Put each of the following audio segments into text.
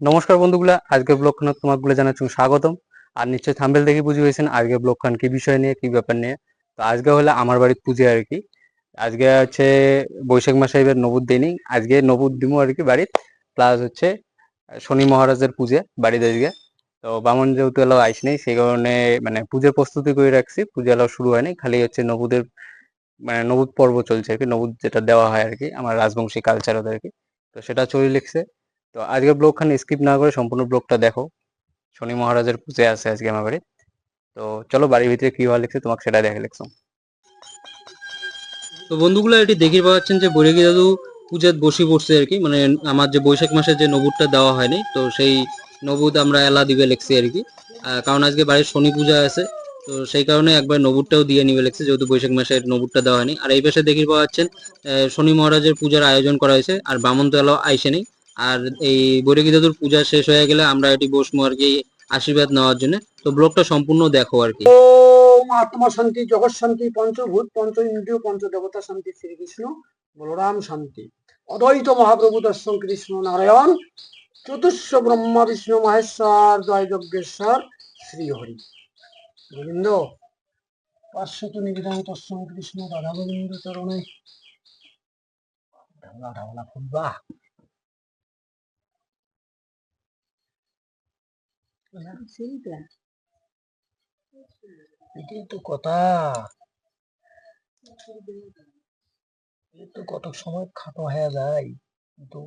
নমস্কার বন্ধুগুলা, আজকের ব্লগখানে তোমাগুলো জানাচ্ছি স্বাগতম। আর নিশ্চয়ই থাম্বেল দেখে বুঝে গেছেন আজকে ব্লগখান কি বিষয় নিয়ে, কি ব্যাপার নিয়ে। তো আজকে হলো আমার বাড়ির পুজো আর কি। আজকে হচ্ছে বৈশাখ মাসে এবার নবুদ দিনই আজকে নবুদ দিমু আর কি বাড়ির প্লাস হচ্ছে শনি মহারাজের পূজা বাড়িতে আজকে। তো বামন যেহেতু এলাও আইস নেই, সেই কারণে মানে পুজোর প্রস্তুতি করে রাখছি, পূজা এলাও শুরু হয়নি, খালি হচ্ছে নবুদের মানে নবুদ পর্ব চলছে আর কি, নবুদ যেটা দেওয়া হয় আর কি, আমার রাজবংশী কালচার আর কি। তো সেটা চলে লিখছে। তো আজকের ব্লগখানে স্কিপ না করে সম্পূর্ণ ব্লগটা দেখো। শনি মহারাজের পূজা আছে আজকে আমার বাড়ি তো চলো বাড়ির ভিতরে কি হওয়া লিখছে, তোমাকে সেটা দেখে লিখছো। তো বন্ধুগুলো, এটি দেখে পাচ্ছেন যে বৈরাগী দাদু পূজাত বসে পড়ছে আর কি। মানে আমার যে বৈশাখ মাসে যে নবুদটা দেওয়া হয়নি, তো সেই নবুদ আমরা এলা দিবে লেখছি আর কি। কারণ আজকে বাড়ির শনি পূজা আছে, তো সেই কারণে একবার নবুদটাও দিয়ে নিবে লেখছে, যেহেতু বৈশাখ মাসের নবুদটা দেওয়া হয়নি। আর এই পাশে দেখি পাওয়া যাচ্ছেন শনি মহারাজের পূজার আয়োজন করা হয়েছে, আর বামন তো এলাও আইসে নেই আর এই বৈরাগী দাদুর পূজা শেষ হয়ে গেলে আমরা এটি বসবো আর কি আশীর্বাদ নেওয়ার জন্য। তো ব্লগটা সম্পূর্ণ দেখো আর কি। আত্মা শান্তি, জগৎ শান্তি, পঞ্চভূত, পঞ্চ ইন্দ্রিয়, পঞ্চ দেবতা শান্তি শ্রীকৃষ্ণ বলরাম শান্তি। অদ্বৈত মহাপ্রভু দর্শন কৃষ্ণ নারায়ণ চতুর্শ ব্রহ্মা, বিষ্ণু মহেশ্বর, জয় যজ্ঞেশ্বর শ্রী হরি। গোবিন্দ, পার্শ্বত নিবেদন তস্ম কৃষ্ণ, রাধা গোবিন্দ চরণে। ঢাবলা ঢাবলা ফুলবা। এটাই তো কথা। তো কত সময় খাটো হয়ে যায়। কিন্তু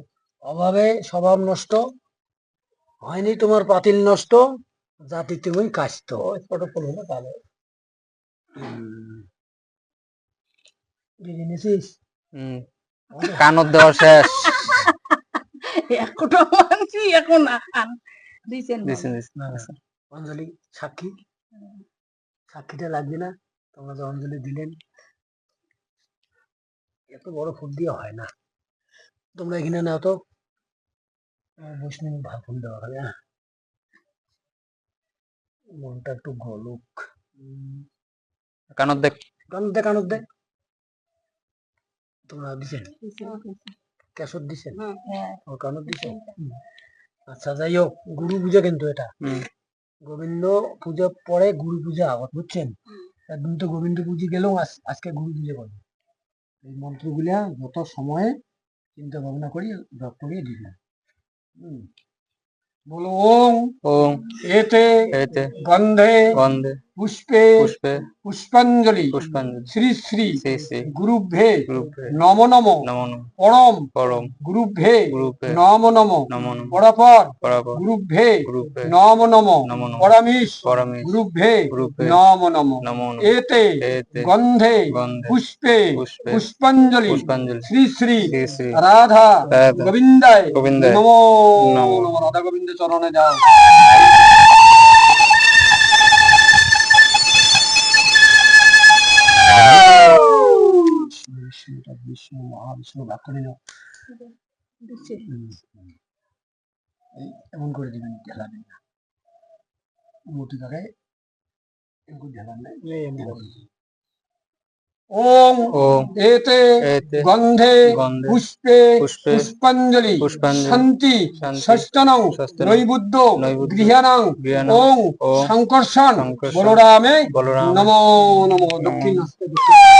অভাবে স্বভাব নষ্ট হয়নি তোমার পাতিল নষ্ট জাতি তুমি কাশত ফটো ফলো না তাহলে। নিছিস? কানত দেওয়া শেষ। এখনও মানছি এখন দিছেন। অঞ্জলি সাক্ষী। সাক্ষীটা লাগবে না তোমরা যে অঞ্জলি দিলেন। এত বড় ফুল দিয়ে হয় না। তোমরা এখানে নাও তো। বৈষ্ণব ভালো ফুল দেওয়া হবে হ্যাঁ। মনটা একটু গলুক। কানত দেখ কানত দে কানত দে। তোমরা দিছেন? কেশর দিছেন? হ্যাঁ ও কানত দিছেন। আচ্ছা যাই হোক গুরু পূজা কিন্তু এটা। গোবিন্দ পূজা পরে গুরু পূজা বুঝছেন? একদিন তো গোবিন্দ পুজো গেলেও আজ- আজকে গুরু পুজো করবে। এই মন্ত্রগুলা যত সময়ে চিন্তা ভাবনা করি জপ দিলাম হুম। বলো ওম। ওম। এতে এতে গন্ধে গন্ধে পুষ্পে পুষ্পে পুষ্পাঞ্জলি পুষ্পাঞ্জলি। শ্রী শ্রী শ্রী শ্রী গুরুভে নম নম নমো পরম পরম। গুরুভে গুরুপে নম নম নমো নমঃ। পরাপর পরাপর। গুরুভে গুরুপে নম নম নমো পরামিশ পরমে গুরুভে গুরুপে নম নম। নমঃ এতে গন্ধে পুষ্পে পুষ্পে পুষ্পাঞ্জলি পুষ্পাঞ্জলি। শ্রী শ্রী রাধা গোবিন্দায় গোবিন্দায়। নমো নমো নম। রাধা গোবিন্দ চরণে যাও। বিষ্ণু তৎ বিষ্ণু মহাবিষ্ণু ভাগ করে নাও। এই এমন করে দিবেন ঢেলাবেন না। মূর্তি কাকে এরকম ঢেলান না এমন করে। দিবেন। ওম ওম এতে গন্ধে পুষ্পে পুষ্পে পুষ্পাঞ্জলি শান্তি ষষ্ঠনং নৈবুদ্ধ ওং বলরামে বলরাম নমো নমো দক্ষিণ নমো। হস্তে দক্ষিণ নাও,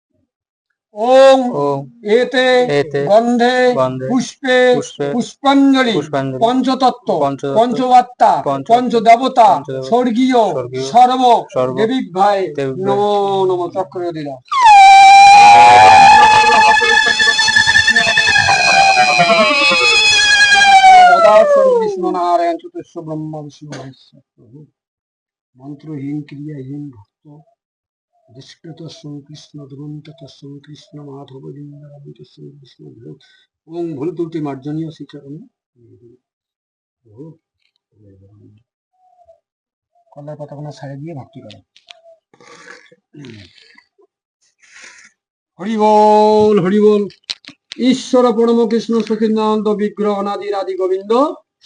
ওং এতে গন্ধে পুষ্পে পুষ্পে পুষ্পাঞ্জলি পঞ্চতত্ত্ব পঞ্চবার্তা পঞ্চ- পঞ্চদেবতা স্বর্গীয় সর্ব দেবী ভাই নমো নমো চক্র দিলাম কৃষ্ণ নারায়ণ চতুর্শ ব্রহ্মা বিষ্ণু মহেশ্বর মন্ত্রহীন ক্রিয়াহীন ভক্ত। কৃষ্ণ দুরন্ত তস্ম মাধব কৃষ্ণ ভুল ত্রুটি মার্জনীয় কলার ছাড়ে দিয়ে ভক্তি হরি বল হরি বল। ঈশ্বর পরম কৃষ্ণ সচিন্দানন্দ বিগ্রহ অনাদির আদি গোবিন্দ,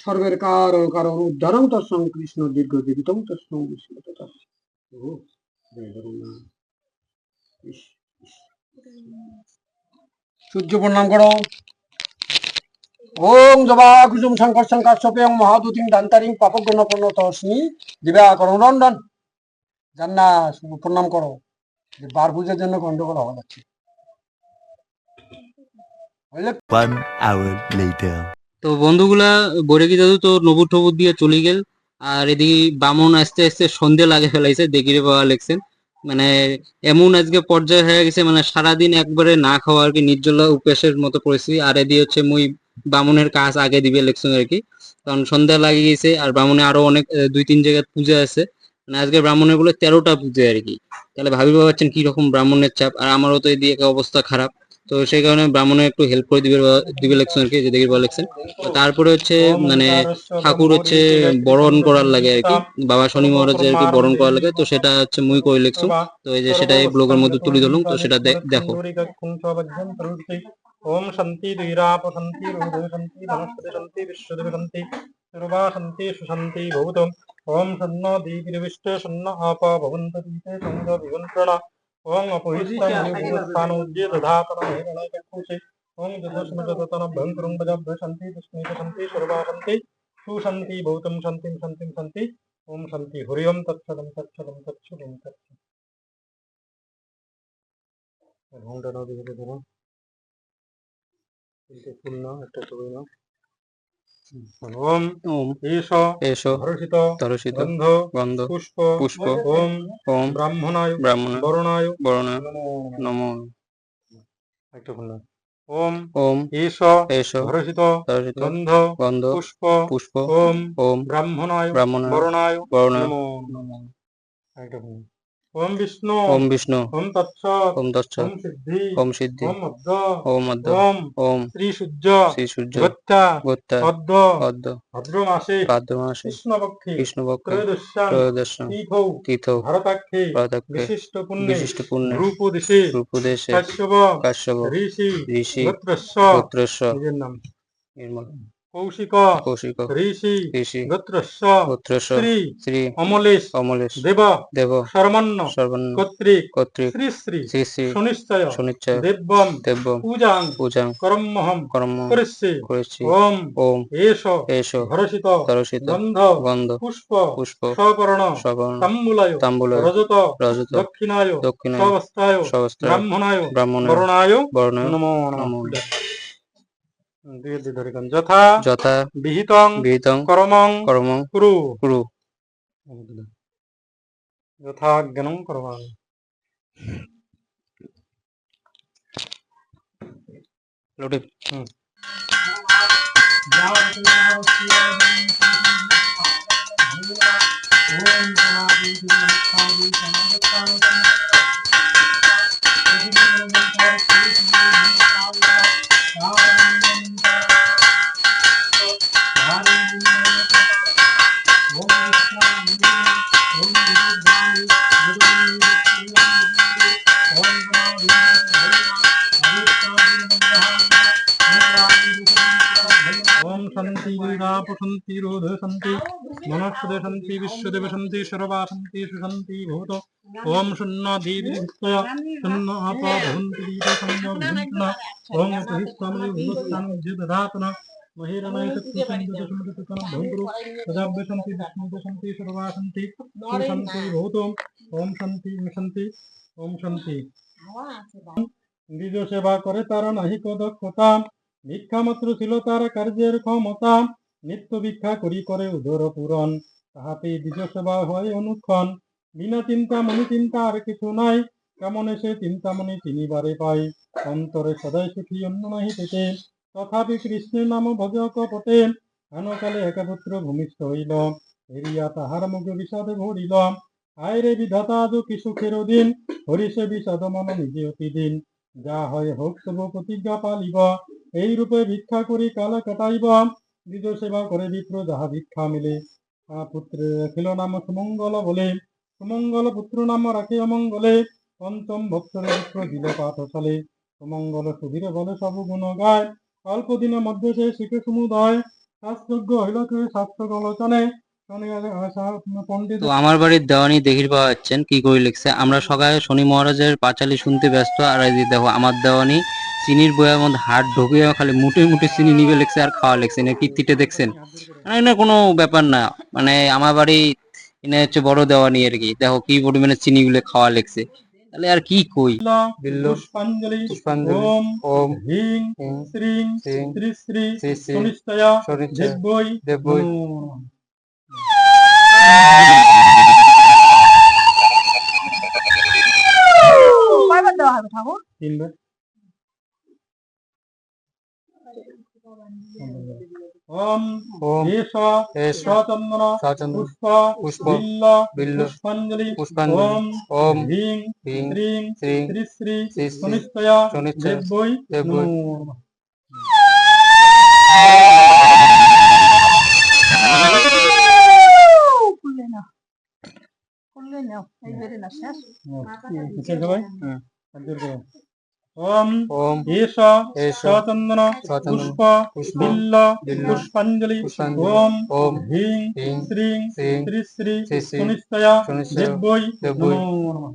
সর্বের কারণ কারণ উদ্ধারং তৎসং কৃষ্ণ দীর্ঘ জীবিতং তৎসং বিষ্ণু তথা জয় জগন্নাথ। সূর্য প্রণাম করো। ওম জবা কুসুম শঙ্কর শঙ্কর সপেয়ং মহাদুতিং দান্তারিং পাপগ্ন প্রণত অস্মি দিবা করো রন্দন জান্না প্রণাম করো। যে বার পূজার জন্য গন্ডগোল হওয়া যাচ্ছে। বুঝলে One hour later. তো বন্ধুগুলা বৈরাগী দাদু তো নবুর টবুর দিয়ে চলে গেল। আর এদিকে বামন আস্তে আস্তে সন্ধে লাগে ফেলাইছে দেখিরে পাওয়া লেগছেন। মানে এমন আজকে পর্যায়ে হয়ে গেছে মানে সারাদিন একবারে না খাওয়া আর কি, নির্জলা উপাসের মতো পরিস্থিতি আর এদি হচ্ছে মুই বামুনের কাজ আগে দিবে লেখছেন আর কি। কারণ সন্ধ্যা লাগে গেছে আর ব্রাহ্মণে আরও অনেক দুই তিন জায়গায় পূজা আছে। মানে আজকে ব্রাহ্মণেরগুলো তেরোটা পূজা আর কি। তাহলে ভাবি পারছেন কি রকম ব্রাহ্মণের চাপ। আর আমারও তো এদিকে অবস্থা খারাপ। তো সেই কারণে ব্রাহ্মণের একটু হেল্প করে দিবে দিবে লেগছেন আর কি, যে দেখি লেগছেন তারপরে হচ্ছে মানে ঠাকুর হচ্ছে বরণ করার লাগে আর কি, বাবা শনি মহারাজের আর কি বরণ করার লাগে, তো সেটা হচ্ছে মুই করে লিখছো। তো এই যে সেটা এই ব্লগের মধ্যে তুলে ধরলাম, তো সেটা দেখো। ওম শান্তি দুইরাপ শান্তি রুদ্র শান্তি, বনস্পতি শান্তি, বিশ্বদেব শান্তি সর্বা শান্তি, সুশান্তি ভৌতম ওম শন্ন দীপিরবিষ্ট শন্ন আপ ভবন্ত দীপে সঙ্গ বিগন্ত্রণ ওম অপহিষ্টানুজ্জে দধাতন হেরণাইকুশে ওম যদস্ম যততন ভয়ঙ্করং ভজভ্য শান্তি বিষ্ণুতে শান্তি সর্বা শান্তি সুশান্তি ভৌতম শান্তিম শান্তিম শান্তি ওম শান্তি হরি ওম তৎসদম তৎসদম তৎসদম তৎসদম ঘণ্টা নদী ধরো তিনটে ফুল নাও একটা ছবি নাও ওম ঈশ এসো হর্ষিত তরসিত গন্ধ পুষ্প পুষ্প ওম ওম ব্রাহ্মণায় ব্রাহ্মণ বরণায় বরণ নমো একটা ওম ওম ঈশ এসো হর্ষিত তরসিত গন্ধ গন্ধ পুষ্প পুষ্প ওম ওম ব্রাহ্মণায় ব্রাহ্মণ বরণায় বরণ নমো একটা। ওম বিষ্ণু ওম বিষ্ণু ওম তৎসৎ ওম দচ্ছ ওম সিদ্ধি ওম সিদ্ধি ওম অদ্য ওম মধ্য ওম ওম শ্রী সূর্য শ্রী সূর্য গত্যা গোত্তা অদ্য পদ্ম ভাদ্র মাসে ভাদ্র মাসে কৃষ্ণপক্ষে কৃষ্ণপক্ষ ত্রয়োদশ্যাম ত্রয়োদশ তীর্থৌ তীর্থ ভারতাক্ষে পদাক্ষ বিশিষ্ট পুণ্যে বিশিষ্ট পুণ্য রূপদেশে রূপদেশে কাশ্যপ কাশ্যপ ঋষি ঋষি গোত্রস্য গোত্রস্য নিজের নাম। নির্মল। কৌশিক কৌশিক ঋষি ঋষি গোত্রস্য গোত্রস্য শ্রী শ্রী অমলেশ অমলেশ দেব দেব সর্বন্ন সর্বন্ন কর্তৃক কর্তৃক শ্রী শ্রী শ্রী শ্রী সুনিশ্চয় সুনিশ্চয় দেব্যম দেব্য পূজাং পূজাং করমহম কর্ম করিষ্যে করেছি ওম ওম এষ এসো হরষিত তরসিত গন্ধ গন্ধ পুষ্প পুষ্প সবর্ণ তাম্বুলায় তাম্বুল রজত রজত দক্ষিণায় দক্ষিণায় ব্রাহ্মণায় ব্রাহ্মণ বরণায় বর্ণ নমো। নমো। নমঃ দুই দুই ধরে গান। যথা যথা বিহিতং বিহিতং করমং কর্ম কুরু কুরু যথা জ্ঞানং করবাং লোটে ওম শান্তি শূন্য দেবী শূন্য আপ ভবন্তি দীপ সঙ্গ ভূতন ওম উপহিষ্টামে ভূতস্থান যে দধাতন মহিরণায় শক্তি সঙ্গ দশমতে ততন ভঙ্গুরু সদাব্য শান্তি বিষ্ণুতে শান্তি সর্বা শান্তি সুশান্তি ভূত ওম শান্তি ওম শান্তি ওম শান্তি দ্বিজ সেবা করে তার নাহি দক্ষতা ভিক্ষা মাত্র ছিল তার কার্যের ক্ষমতা। নিত্য ভিক্ষা করি করে উদর পূরণ। তাহাতে দ্বিজ সেবা হয় অনুক্ষণ। বিনা চিন্তা মনি চিন্তা আর কিছু নাই। কেমন এসে চিন্তামণি তিনিবারে পাই। অন্তরে সদাই সুখী অন্য নাহি পেতে। তথাপি কৃষ্ণের নাম ভজক পটে হেনকালে একাপুত্র ভূমিষ্ঠ হইল। হেরিয়া তাহার মুখ বিষাদে ভরিল। আয় রে বিধাতা আজ কি সুখের দিন হরিষে বিষাদ মন নিজে অতি দিন যা হয় হোক তব প্রতিজ্ঞা পালিব। এই রূপে ভিক্ষা করি, কাল কাটাইব। দ্বিজ সেবা করে বিপ্র, যাহা ভিক্ষা মিলে। পুত্রের রাখিল নাম সুমঙ্গল বলে। সুমঙ্গল পুত্র নাম রাখে অমঙ্গলে পঞ্চম ভক্তদের দিলে পাঠশালে সুমঙ্গল সুধীর বলে, সব গুণ গায়। অল্প দিনের মধ্যে সে শিখে সমুদায়। শাস্ত্রজ্ঞ হইল কে, শাস্ত্র আলোচনে তো আমার বাড়ির দেওয়ানি দেখির পাওয়া যাচ্ছেন, কি করে লিখছে, আমরা সকালে শনি মহারাজের পাঁচালি শুনতে ব্যস্ত, আর দেখো, আমার দেওয়ানি চিনির বইয়ের মধ্যে হাত ঢুকিয়ে খালি মুঠে মুঠে চিনি নিবে লিখছে আর খাওয়া লিখছে না কীর্তিটা দেখছেন? মানে এটা কোনো ব্যাপার না মানে আমার বাড়ি এনে হচ্ছে বড় দেওয়া নিয়ে আর কি দেখো কি পরিমাণে চিনি গুলো খাওয়া লিখছে। তাহলে আর কি কই? পুষ্পাঞ্জলি ওম ওম হিং শ্রীং শ্রীং শ্রী। কয়বার দেওয়া হবে ঠাকুর? তিনবার। ওম এষ সচন্দ্র পুষ্প পুষ্প বিল্ল পুষ্পাঞ্জলি পুষ্পাঞ্জলি ওম ওম হ্রিং হিং শ্রীং শ্রীং শ্রী শ্রী সুনিশ্চয়া সুনিশ্চয়া না খুললে নাও এই বেরে না শেষ। হুম। ওম ওম এষ সচন্দন পুষ্প বিল্ল পুষ্পাঞ্জলি ওম ওম হিং শ্রীং শ্রীং শ্রী শ্রী শ্রী শ্রী সুনিশ্চয়া দিব্যই নমো নমঃ।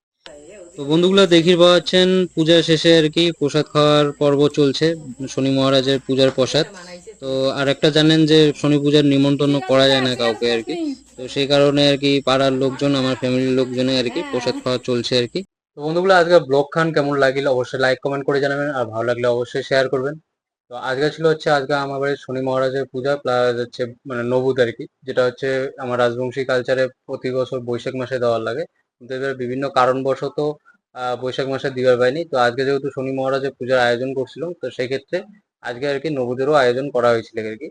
তো বন্ধুগুলো দেখির পাওয়া যাচ্ছেন পূজা শেষে আর কি প্রসাদ খাওয়ার পর্ব চলছে, শনি মহারাজের পূজার প্রসাদ। তো আর একটা জানেন যে শনি পূজার নিমন্ত্রণ করা যায় না কাউকে আর কি। তো সেই কারণে আর কি পাড়ার লোকজন, আমার ফ্যামিলির লোকজনে আর কি প্রসাদ খাওয়া চলছে আর কি। তো বন্ধুগুলো, আজকে ব্লগ খান কেমন লাগিল? অবশ্যই লাইক কমেন্ট করে জানাবেন আর ভালো লাগলে অবশ্যই শেয়ার করবেন। তো আজকে ছিল হচ্ছে, আজকে আমার বাড়ির শনি মহারাজের পূজা প্লাস হচ্ছে মানে নবুদ আর কি, যেটা হচ্ছে আমার রাজবংশী কালচারে প্রতি বছর বৈশাখ মাসে দেওয়ার লাগে। কিন্তু এবার বিভিন্ন কারণবশত বৈশাখ মাসে দিবার পাইনি। তো আজকে যেহেতু শনি মহারাজের পূজার আয়োজন করছিলাম, তো সেক্ষেত্রে আজকে আর কি নবুদেরও আয়োজন করা হয়েছিল আর কি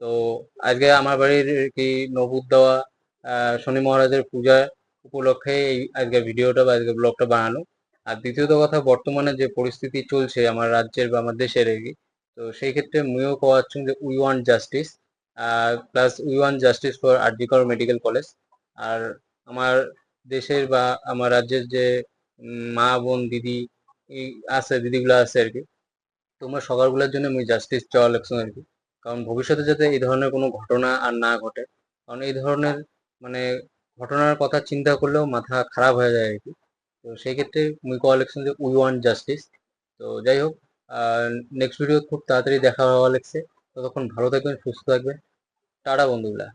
তো আজকে আমার বাড়ির কি নবুদ দেওয়া শনি মহারাজের পূজা উপলক্ষে এই আজকে ভিডিওটা বা আজকে ব্লগটা বানানো। আর দ্বিতীয়ত কথা, বর্তমানে যে পরিস্থিতি চলছে আমার রাজ্যের বা আমার দেশের আর কি তো সেই ক্ষেত্রে মুইও কোয়াচ্ছুন যে we want justice plus we want justice for RG Kar medical college. আর আমার দেশের বা আমার রাজ্যের যে মা, বোন, দিদি আছে, দিদিগুলো আছে আর কি। তোমরা সকালগুলোর জন্য আমি জাস্টিস চাওয়া লাগছো আর কি। কারণ ভবিষ্যতে যাতে এই ধরনের কোনো ঘটনা আর না ঘটে, কারণ এই ধরনের মানে ঘটনার কথা চিন্তা করলেও মাথা খারাপ হয়ে যায় আর কি। তো সেই ক্ষেত্রে মুই কোয়া লাগছেন যে উই ওয়ান্ট জাস্টিস তো যাই হোক নেক্সট ভিডিও খুব তাড়াতাড়ি দেখা হওয়া লাগছে। ততক্ষণ ভালো থাকবেন, সুস্থ থাকবেন। টাটা বন্ধুগুলা।